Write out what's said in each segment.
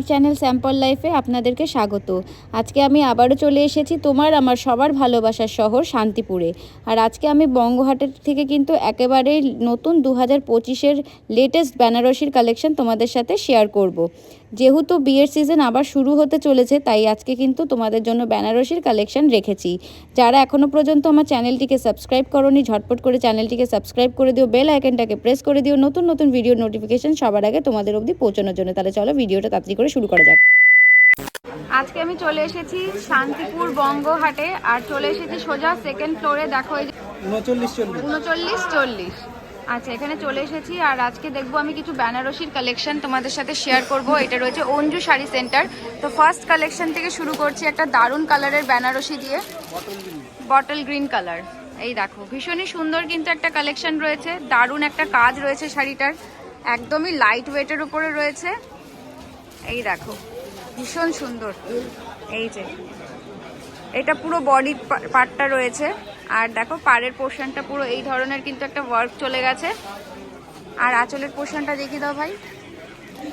আমার channel sample লাইফে আপনাদেরকে স্বাগত আজকে আমি আবারও চলে এসেছি তোমার আমার সবার ভালোবাসার শহর শান্তিপুরে আর আজকে আমি বঙ্গহাটের থেকে কিন্তু একেবারেই নতুন দু হাজার পঁচিশের লেটেস্ট বেনারসির কালেকশন তোমাদের সাথে শেয়ার করব। যেহেতু বিয়ের সিজন আবার শুরু হতে চলেছে তাই আজকে কিন্তু তোমাদের জন্য বেনারসির কালেকশন রেখেছি। যারা এখনও পর্যন্ত আমার চ্যানেলটিকে সাবস্ক্রাইব করনি ঝটপট করে চ্যানেলটিকে সাবস্ক্রাইব করে দিও বেল আইকনটাকে প্রেস করে দিও নতুন নতুন ভিডিও নোটিফিকেশন সবার আগে তোমাদের অবধি পৌঁছানোর জন্য। তাহলে চলো ভিডিওটা তাড়াতাড়ি করে শুরু করা যাক। আজকে আমি চলে এসেছি শান্তিপুর বঙ্গহাটে আর চলে এসেছি সোজা সেকেন্ড ফ্লোরে দেখো উনচল্লিশ চল্লিশ। উনচল্লিশ চল্লিশ। আচ্ছা এখানে চলে এসেছি আর আজকে দেখব আমি কিছু বেনারসির কালেকশন তোমাদের সাথে শেয়ার করব। এটা রয়েছে অঞ্জু শাড়ি সেন্টার তো ফার্স্ট কালেকশন থেকে শুরু করছি একটা দারুণ কালারের বেনারসি দিয়ে। বটল গ্রিন কালার এই দেখো, ভীষণই সুন্দর কিন্তু একটা কালেকশন রয়েছে। দারুণ একটা কাজ রয়েছে শাড়িটার। একদমই লাইট ওয়েটের উপরে রয়েছে। এই দেখো, ভীষণ সুন্দর। এই যে, এটা পুরো বডি পার্টটা রয়েছে। আর দেখো পাড়ের পোর্শনটা পুরো এই ধরনের কিন্তু একটা ওয়ার্ক চলে গেছে। আর আঁচলের পোর্শনটা দেখিয়ে দাও ভাই।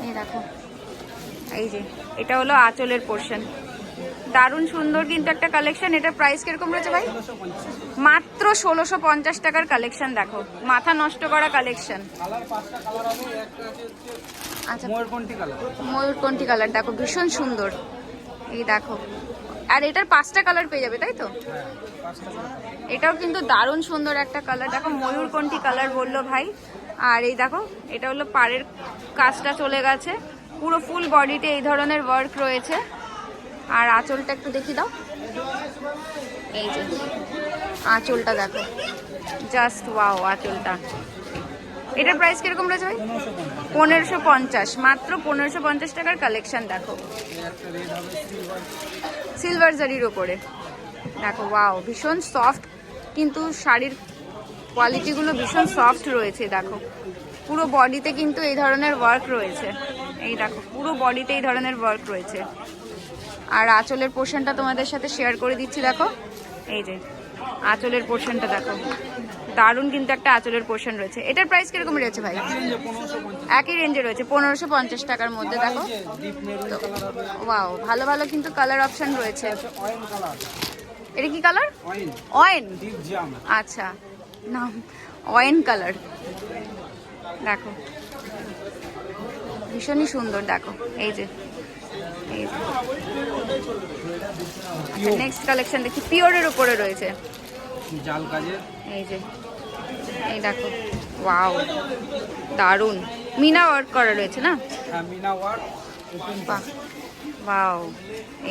এই দেখো এই যে এটা হলো আঁচলের পোর্শন। দারুণ সুন্দর কিন্তু একটা কালেকশন এটার প্রাইস কীরকম রয়েছে ভাই? মাত্র ষোলোশো পঞ্চাশ টাকার কালেকশন দেখো। মাথা নষ্ট করা কালেকশন আচ্ছা ময়ূরকণ্ঠী কালার দেখো ভীষণ সুন্দর। এই দেখো আর এটার পাঁচটা কালার পেয়ে যাবে, তাই তো? এটাও কিন্তু দারুণ সুন্দর একটা কালার দেখো, ময়ূরকণ্ঠী কালার বলল ভাই। আর এই দেখো, এটা হলো পাড়ের কাজটা চলে গেছে। পুরো ফুল বডিতে এই ধরনের ওয়ার্ক রয়েছে। আর আঁচলটা একটু দেখি দাও। এই যে, আঁচলটা দেখো। জাস্ট ওয়াও আঁচলটা। এটার প্রাইস কীরকম রয়েছে ভাই? পনেরোশো পঞ্চাশ। মাত্র পনেরোশো পঞ্চাশ টাকার কালেকশন দেখো। সিলভার জারির ওপরে দেখো ওয়াও ভীষণ সফট কিন্তু শাড়ির কোয়ালিটিগুলো ভীষণ সফট রয়েছে, দেখো। পুরো বডিতে কিন্তু এই ধরনের ওয়ার্ক রয়েছে। এই দেখো, পুরো বডিতে এই ধরনের ওয়ার্ক রয়েছে। আর আঁচলের পোর্শনটা তোমাদের সাথে শেয়ার করে দিচ্ছি, দেখো। এই যে, আঁচলের পোর্শনটা দেখো। দারুণ কিন্তু একটা আঁচলের পোর্শন রয়েছে। এটার প্রাইস কীরকম রয়েছে ভাই? একই রেঞ্জে রয়েছে পনেরোশো পঞ্চাশ টাকার মধ্যে দেখো। কালার হবে ওয়াও ভালো ভালো কিন্তু কালার অপশন রয়েছে। এটা কি কালার অয়েন আচ্ছা নাম অয়েন কালার দেখো। ভীষণই সুন্দর দেখো এই যে। এই যে। নেক্সট কালেকশন দেখি পিওরের উপরে রয়েছে। জাল কাজের। এই যে। এই দেখো ওয়াও দারুণ। মিনা ওয়ার্ক করা রয়েছে না? হ্যাঁ মিনা ওয়ার্ক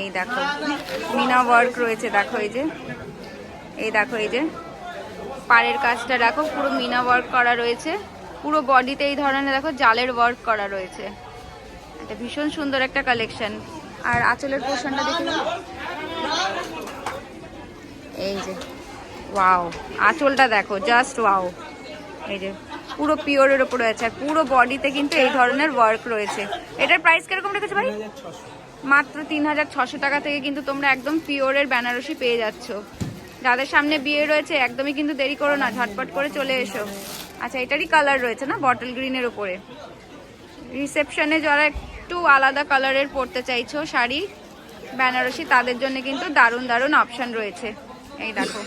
এই দেখো মিনা ওয়ার্ক রয়েছে দেখো এই যে। এই দেখো এই যে। পাড়ের কাজটা দেখো পুরো মিনা ওয়ার্ক করা রয়েছে। পুরো বডিতে এই ধরনের দেখো জালের ওয়ার্ক করা রয়েছে। এটা ভীষণ সুন্দর একটা কালেকশন আর আঁচলের পোর্শনটা দেখে নাও। এই যে ওয়াও আঁচলটা দেখো জাস্ট ওয়াও এই যে পুরো পিওরের ওপরে আছে আর পুরো বডিতে কিন্তু এই ধরনের ওয়ার্ক রয়েছে। এটার প্রাইস কীরকম রেখেছে ভাই? মাত্র তিন হাজার ছশো টাকা থেকে কিন্তু তোমরা একদম পিওরের বেনারসি পেয়ে যাচ্ছ। যাদের সামনে বিয়ে রয়েছে একদমই কিন্তু দেরি করো না ঝটপট করে চলে এসো। আচ্ছা এটারই কালার রয়েছে না বটল গ্রিনের উপরে? রিসেপশনে যারা একটু আলাদা কালারের পরতে চাইছো শাড়ি বেনারসি তাদের জন্য কিন্তু দারুণ দারুণ অপশন রয়েছে। এই দেখো।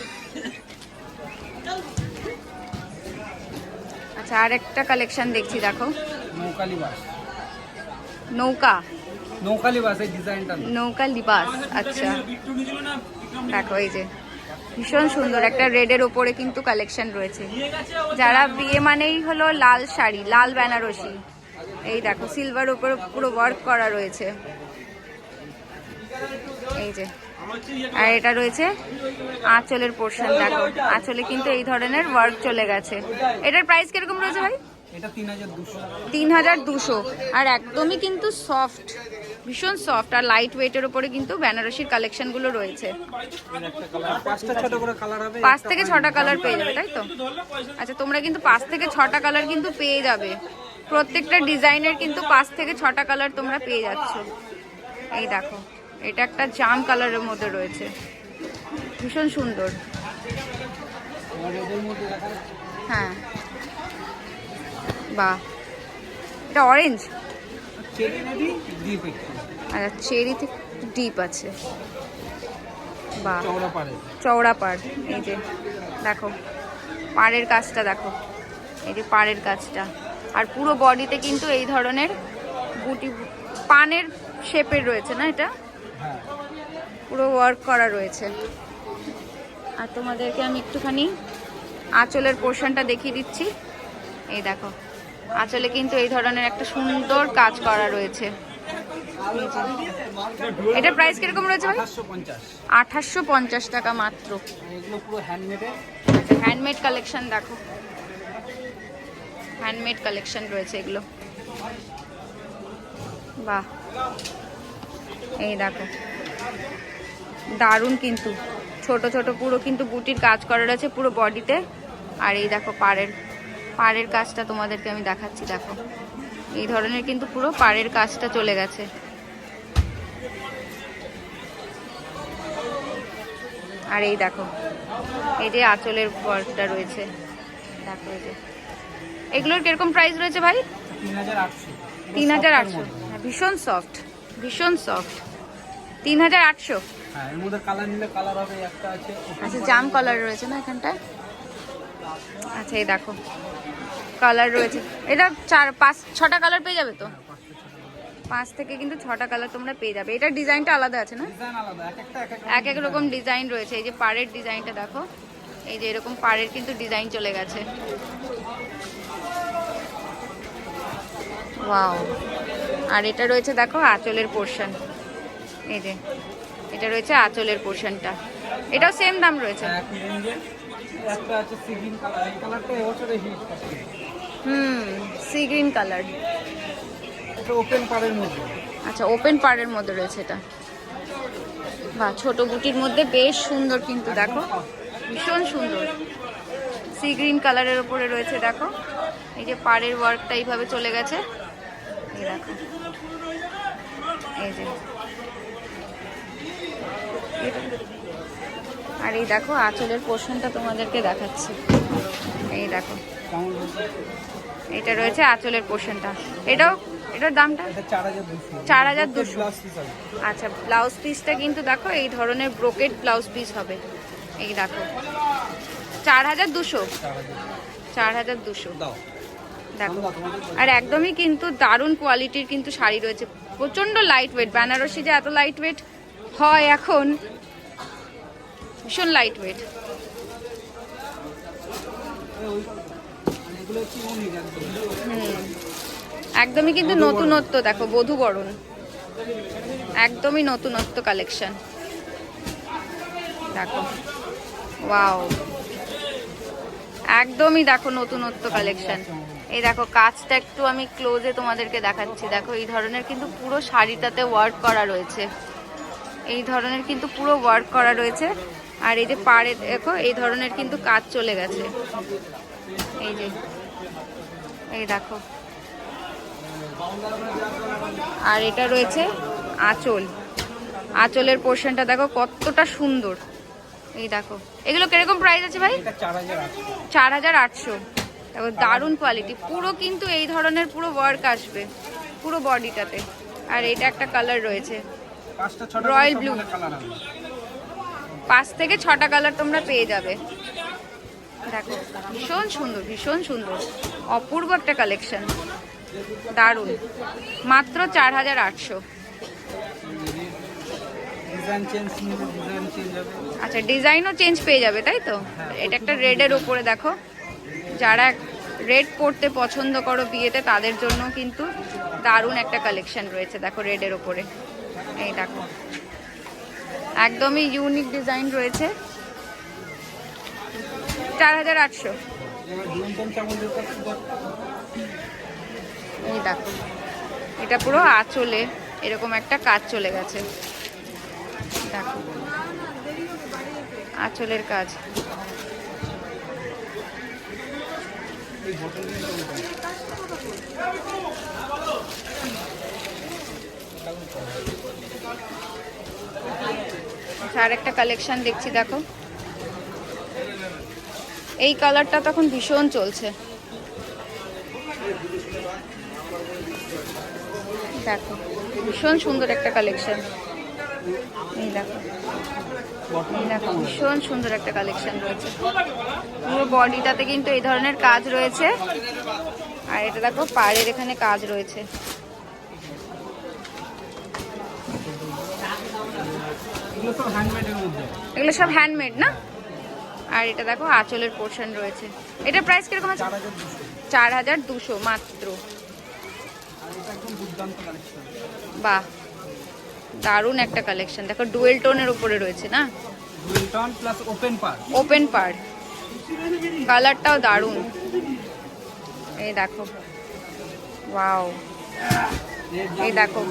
আচ্ছা আর একটা কালেকশন দেখছি দেখো। বাস। নৌকা। নৌকালি বাস এই ডিজাইনটা নৌকা লিবাস আচ্ছা। দেখো এই যে। ভীষণ সুন্দর একটা রেডের ওপরে কিন্তু কালেকশন রয়েছে। যারা বিয়ে মানেই হলো লাল শাড়ি লাল বেনারসি। এই দেখো সিলভার উপরে পুরো ওয়ার্ক করা রয়েছে। এই যে। আর এটা রয়েছে আঁচলের পোর্শন দেখো। আঁচলে কিন্তু এই ধরনের ওয়ার্ক চলে গেছে। এটার প্রাইস কীরকম রয়েছে ভাই? তিন হাজার দুশো। আর একদমই কিন্তু সফট ভীষণ সফট আর লাইট ওয়েটের উপরে কিন্তু বেনারসির কালেকশনগুলো রয়েছে। পাঁচ থেকে ছটা কালার পেয়ে যাবে তাই তো? আচ্ছা তোমরা কিন্তু পাঁচ থেকে ছটা কালার কিন্তু পেয়ে যাবে। প্রত্যেকটা ডিজাইনের কিন্তু পাঁচ থেকে ছটা কালার তোমরা পেয়ে যাচ্ছ। এই দেখো। এটা একটা জাম কালারের মধ্যে রয়েছে। ভীষণ সুন্দর। হ্যাঁ। বাহ। এটা অরেঞ্জ আচ্ছা চেরিতে ডিপ আছে। বাহ। চওড়া পাড়, এই যে, দেখো। পাড়ের কাজটা দেখো। এই যে পাড়ের কাজটা। আর পুরো বডিতে কিন্তু এই ধরনের বুটি পানের শেপের রয়েছে না এটা? পুরো ওয়ার্ক করা রয়েছে। আর তোমাদেরকে আমি একটুখানি আঁচলের পোর্শনটা দেখিয়ে দিচ্ছি। এই দেখো, আঁচলে কিন্তু এই ধরনের একটা সুন্দর কাজ করা রয়েছে। এটার প্রাইস কীরকম রয়েছে ভাই? আঠাশশো পঞ্চাশ টাকা মাত্র। হ্যান্ডমেড কালেকশন দেখো। হ্যান্ডমেড কালেকশন রয়েছে এগুলো। বাহ। এই দেখো। দারুণ কিন্তু। ছোট ছোট পুরো কিন্তু বুটির কাজ করা রয়েছে পুরো বডিতে। আর এই দেখো পাড়ের পাড়ের কাজটা তোমাদেরকে আমি দেখাচ্ছি দেখো। এই ধরনের কিন্তু পুরো পাড়ের কাজটা চলে গেছে। আর এই দেখো এই যে আঁচলের ওয়ার্কটা রয়েছে। দেখো এই যে। এগুলোর কীরকম প্রাইস রয়েছে ভাই? তিন হাজার আটশো। তিন হাজার আটশো। হ্যাঁ, ভীষণ সফট ভীষণ সফট তিন হাজার আটশো। হ্যাঁ আচ্ছা জাম কালার রয়েছে না এখানটায়? আচ্ছা এই দেখো কালার রয়েছে। এটা চার পাঁচ ছটা কালার পেয়ে যাবে তো? পাঁচ থেকে কিন্তু ছটা কালার তোমরা পেয়ে যাবে। এটা ডিজাইনটা আলাদা আছে না? এক এক এক এক এক রকম ডিজাইন রয়েছে। এই যে পাড়ের ডিজাইনটা দেখো এই যে এরকম পাড়ের কিন্তু ডিজাইন চলে গেছে। ওয়াও। আর এটা রয়েছে দেখো আঁচলের পোর্শন এই যে এটা রয়েছে আঁচলের পোর্শনটা এটাও সেম দাম রয়েছে। হিট হুম সি গ্রিন কালার ওপেন পাড়ের মধ্যে। আচ্ছা ওপেন পাড়ের মধ্যে রয়েছে এটা। বাহ ছোট বুটির মধ্যে বেশ সুন্দর কিন্তু দেখো। ভীষণ সুন্দর। সি গ্রিন কালারের ওপরে রয়েছে দেখো। এই যে পাড়ের ওয়ার্কটা এইভাবে চলে গেছে। এই দেখো। এই যে। আর এই দেখো আঁচলের পোর্শনটা তোমাদেরকে দেখাচ্ছি। এই দেখো। এটা রয়েছে আঁচলের পোর্শনটা এটাও? এটার দামটা? চার হাজার দুশো 4,200 প্লাস হিসাবে আচ্ছা ব্লাউজ পিসটা কিন্তু দেখো এই ধরনের ব্রোকেড ব্লাউজ পিস হবে। এই দেখো। চার হাজার দুশো? চার হাজার। দুশো। আর একদমই কিন্তু দারুণ কোয়ালিটির কিন্তু শাড়ি রয়েছে। প্রচণ্ড লাইট ওয়েট বেনারসি যে এত লাইট ওয়েট হয় এখন ভীষণ লাইট ওয়েট একদমই কিন্তু নতুনত্ব দেখো বধু বরণ। একদমই নতুনত্ব কালেকশন দেখো। ওয়াও একদমই দেখো নতুনত্ব কালেকশন এই দেখো কাজটা একটু আমি ক্লোজে তোমাদেরকে দেখাচ্ছি। দেখো এই ধরনের কিন্তু পুরো শাড়িটাতে ওয়ার্ক করা রয়েছে। এই ধরনের কিন্তু পুরো ওয়ার্ক করা রয়েছে। আর এই যে পাড়ে দেখো এই ধরনের কিন্তু কাজ চলে গেছে। এই যে এই দেখো। আর এটা রয়েছে আঁচল। আঁচলের পোর্শনটা দেখো কতটা সুন্দর। এই দেখো। এগুলো কীরকম প্রাইস আছে ভাই? চার হাজার আটশো। দেখো দারুণ কোয়ালিটি পুরো কিন্তু এই ধরনের পুরো ওয়ার্ক আসবে পুরো বডিটাতে আর এটা একটা কালার রয়েছে। রয়্যাল হবে পাঁচ থেকে ছটা কালার তোমরা পেয়ে যাবে। দেখো ভীষণ সুন্দর ভীষণ সুন্দর। অপূর্ব একটা কালেকশন দারুণ। মাত্র চার হাজার আটশো। আচ্ছা ডিজাইনও চেঞ্জ পেয়ে যাবে তাই তো? এটা একটা রেডের ওপরে দেখো। যারা রেড পরতে পছন্দ করো বিয়েতে, তাদের জন্য কিন্তু দারুণ একটা কালেকশন রয়েছে। দেখো রেডের ওপরে এই দেখো। একদমই ইউনিক ডিজাইন রয়েছে। চার হাজার আটশো। এই দেখো। এটা পুরো আঁচলে, এরকম একটা কাজ চলে গেছে। দেখো। আঁচলের কাজ এই হোটেল আচ্ছা আর একটা কালেকশন দেখছি, দেখো। এই কালারটা তখন ভীষণ চলছে। দেখো, ভীষণ সুন্দর একটা কালেকশন এই দেখো। এই দেখো ভীষণ সুন্দর একটা কালেকশন রয়েছে। পুরো বডিটাতে কিন্তু এই ধরনের কাজ রয়েছে। আর এটা দেখো পাড়ের এখানে কাজ রয়েছে। এগুলো সব হ্যান্ডমেড না? আর এটা দেখো আঁচলের পোর্শন রয়েছে। এটা প্রাইস কীরকম আছে? চার হাজার দুশো। মাত্র। বাহ! দারুণ একটা কালেকশন দেখো ডুয়েল টোনের উপরে রয়েছে না? টন প্লাস ওপেন পার ওপেন পার কালারটাও দারুণ। এই দেখো। ওয়াও এই দেখো।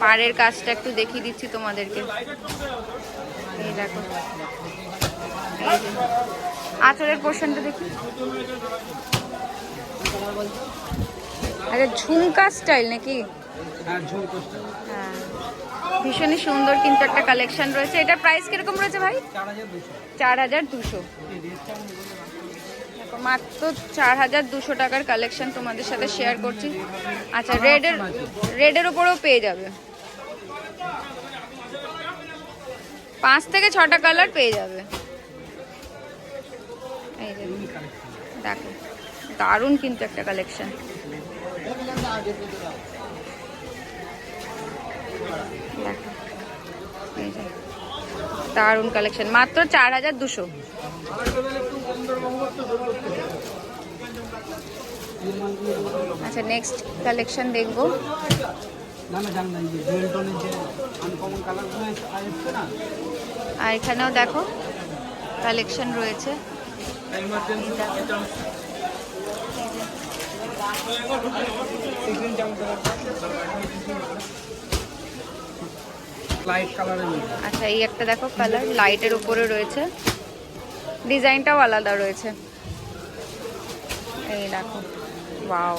পাড়ের কাজটা একটু দেখিয়ে দিচ্ছি তোমাদেরকে। এই দেখো। আঁচলের পোর্শনটা দেখি। আচ্ছা ঝুমকা স্টাইল নাকি? হ্যাঁ হ্যাঁ ভীষণই সুন্দর কিন্তু একটা কালেকশন রয়েছে। এটার প্রাইস কীরকম রয়েছে ভাই? চার হাজার দুশো। মাত্র চার হাজার দুশো টাকার কালেকশন তোমাদের সাথে শেয়ার করছি। আচ্ছা রেডের রেডের ওপরেও পেয়ে যাবে। পাঁচ থেকে ছটা কালার পেয়ে যাবে। এই যে দেখো দারুণ কিন্তু একটা কালেকশন দারুণ কালেকশন মাত্র চার হাজার দুশো। আচ্ছা নেক্সট কালেকশন দেখব। আর এখানেও দেখো কালেকশন রয়েছে। লাইট কালারের মধ্যে। আচ্ছা এই একটা দেখো কালার লাইটের উপরে রয়েছে। ডিজাইনটাও আলাদা রয়েছে। এই দেখো ওয়াও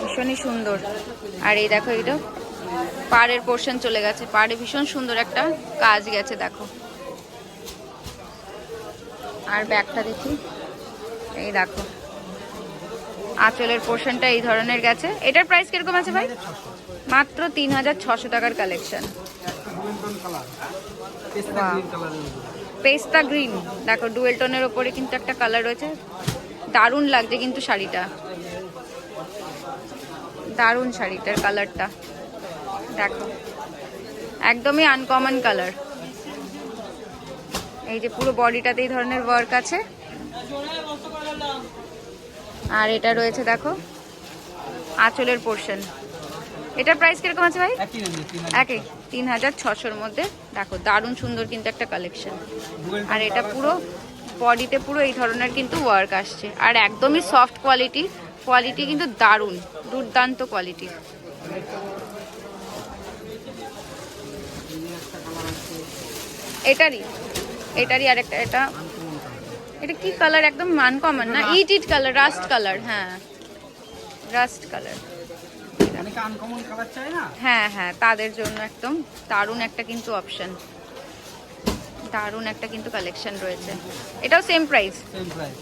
ভীষণই সুন্দর। আর এই দেখো এইটা পাড়ের পোর্শন চলে গেছে। পাড়ে ভীষণ সুন্দর একটা কাজ গেছে দেখো। আর ব্যাগটা দেখি। এই দেখো আঁচলের পোর্শনটা এই ধরনের গেছে। এটার প্রাইস কীরকম আছে ভাই? মাত্র তিন হাজার ছশো টাকার কালেকশন পেস্তা গ্রিন দেখো ডুয়েল টোনের ওপরে কিন্তু একটা কালার রয়েছে। দারুণ লাগছে কিন্তু শাড়িটা। দারুণ শাড়িটার কালারটা দেখো, একদমই আনকমন কালার এই যে পুরো বডিটাতে এই ধরনের ওয়ার্ক আছে। আর এটা রয়েছে, দেখো, আঁচলের পোর্শন এটার প্রাইস কীরকম আছে ভাই? একই তিন হাজার ছশোর মধ্যে। দেখো দারুণ সুন্দর কিন্তু একটা কালেকশন আর এটা পুরো বডিতে পুরো এই ধরনের কিন্তু ওয়ার্ক আসছে। আর একদমই সফট কোয়ালিটি কোয়ালিটি কিন্তু দারুণ। দুর্দান্ত কোয়ালিটি এটারই। এটারই আর একটা এটা এটা কি কালার একদম আনকমন না? ইট ইট কালার রাস্ট কালার হ্যাঁ। রাস্ট কালার আনকমন কালার চাই না? হ্যাঁ হ্যাঁ তাদের জন্য একদম দারুণ একটা কিন্তু অপশন দারুণ একটা কিন্তু কালেকশন রয়েছে। এটাও সেম প্রাইস সেম প্রাইস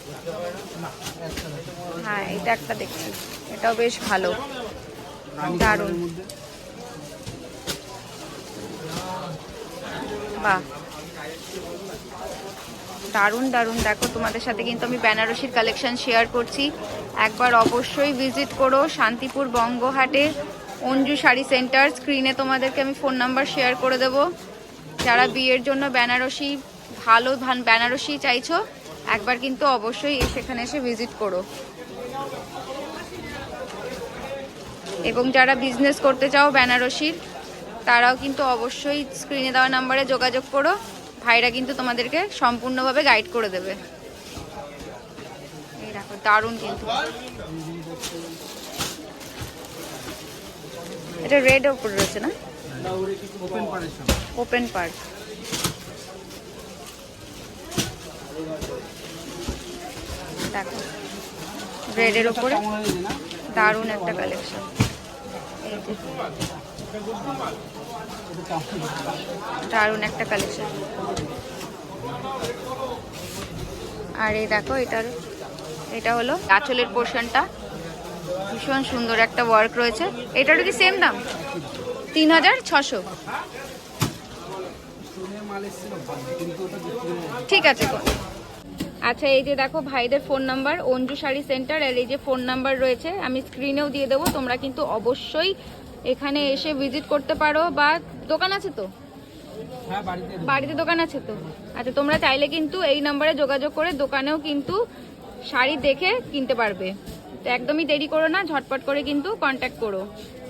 হ্যাঁ এটা একটা দেখছি। এটাও বেশ ভালো। দারুণ। বাহ। দারুণ দারুণ। দেখো, তোমাদের সাথে কিন্তু আমি বেনারসির কালেকশন শেয়ার করছি। একবার অবশ্যই ভিজিট করো শান্তিপুর বঙ্গহাটে অঞ্জু শাড়ি সেন্টার স্ক্রিনে তোমাদেরকে আমি ফোন নাম্বার শেয়ার করে দেবো। যারা বিয়ের জন্য বেনারসি, ভালো বেনারসি চাইছো, একবার কিন্তু অবশ্যই সেখানে এসে ভিজিট করো। এবং যারা বিজনেস করতে চাও বেনারসির, তারাও কিন্তু অবশ্যই স্ক্রিনে দেওয়া নাম্বারে যোগাযোগ করো। ভাইরা কিন্তু তোমাদেরকে সম্পূর্ণভাবে গাইড করে দেবে। এই দেখো দারুণ কিন্তু। এটা রেড ওপর রয়েছে না? ওপেন পার্ট দেখো রেডের ওপরে দারুণ একটা কালেকশন এই যে। দারুণ একটা কালেকশন আর এই দেখো, এটার এটা হলো আঁচলের পোর্শনটা। ভীষণ সুন্দর একটা ওয়ার্ক রয়েছে। এটারও কি সেম দাম? তিন হাজার ছশো। ঠিক আছে। আচ্ছা এই যে দেখো ভাইদের phone number Anju sari centre আর এই যে ফোন নাম্বার রয়েছে, আমি স্ক্রিনেও দিয়ে দেবো। তোমরা কিন্তু অবশ্যই এখানে এসে ভিজিট করতে পারো বা দোকান আছে তো? হ্যাঁ বাড়িতে বাড়িতে দোকান আছে তো? আচ্ছা তোমরা চাইলে কিন্তু এই নাম্বারে যোগাযোগ করে দোকানেও কিন্তু শাড়ি দেখে কিনতে পারবে। তো একদমই দেরি করো না ঝটপট করে কিন্তু কন্ট্যাক্ট করো।